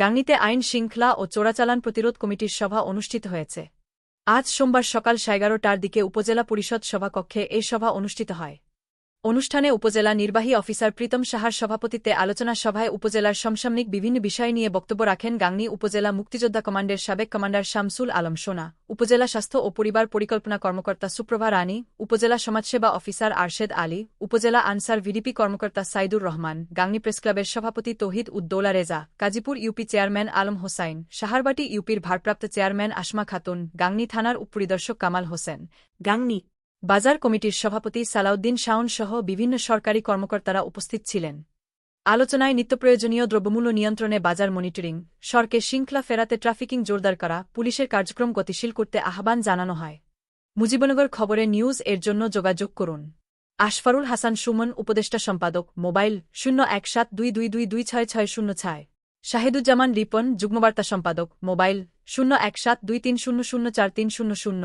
গাংনীতে আইন শৃঙ্খলা ও চোরাচালান প্রতিরোধ কমিটির সভা অনুষ্ঠিত হয়েছে। আজ সোমবার সকাল সাড়ে এগারোটার দিকে উপজেলা পরিষদ সভাকক্ষে এই সভা অনুষ্ঠিত হয়। অনুষ্ঠানে উপজেলা নির্বাহী অফিসার প্রীতম সাহার সভাপতিত্বে আলোচনা সভায় উপজেলার সমসাময়িক বিভিন্ন বিষয় নিয়ে বক্তব্য রাখেন গাংনী উপজেলা মুক্তিযোদ্ধা কমান্ডের সাবেক কমান্ডার শামসুল আলম সোনা, উপজেলা স্বাস্থ্য ও পরিবার পরিকল্পনা কর্মকর্তা সুপ্রভা রানী উপজেলা সমাজসেবা অফিসার আরশেদ আলী, উপজেলা আনসার ভিডিপি কর্মকর্তা সাইদুর রহমান, গাংনী প্রেসক্লাবের সভাপতি তহিদ উদ্দৌলা রেজা কাজীপুর ইউপি চেয়ারম্যান আলম হোসাইন, সাহারবাটি ইউপির ভারপ্রাপ্ত চেয়ারম্যান আসমা খাতুন, গাংনী থানার উপপরিদর্শক কামাল হোসেন। গাংনী বাজার কমিটির সভাপতি সালাউদ্দিন শাওন সহ বিভিন্ন সরকারি কর্মকর্তারা উপস্থিত ছিলেন। আলোচনায় নিত্যপ্রয়োজনীয় দ্রব্যমূল্য নিয়ন্ত্রণে বাজার মনিটরিং সরকে শৃঙ্খলা ফেরাতে ট্রাফিকিং জোরদার করা, পুলিশের কার্যক্রম গতিশীল করতে আহ্বান জানানো হয়। মুজিবনগর খবরে নিউজ এর জন্য যোগাযোগ করুন। আশফারুল হাসান সুমন, উপদেষ্টা সম্পাদক, মোবাইল শূন্য এক সাত দুই দুই দুই দুই ছয় ছয় শূন্য ছয়। শাহিদুজ্জামান রিপন, যুগ্মবার্তা সম্পাদক, মোবাইল শূন্য এক সাত দুই তিন শূন্য শূন্য চার তিন শূন্য শূন্য।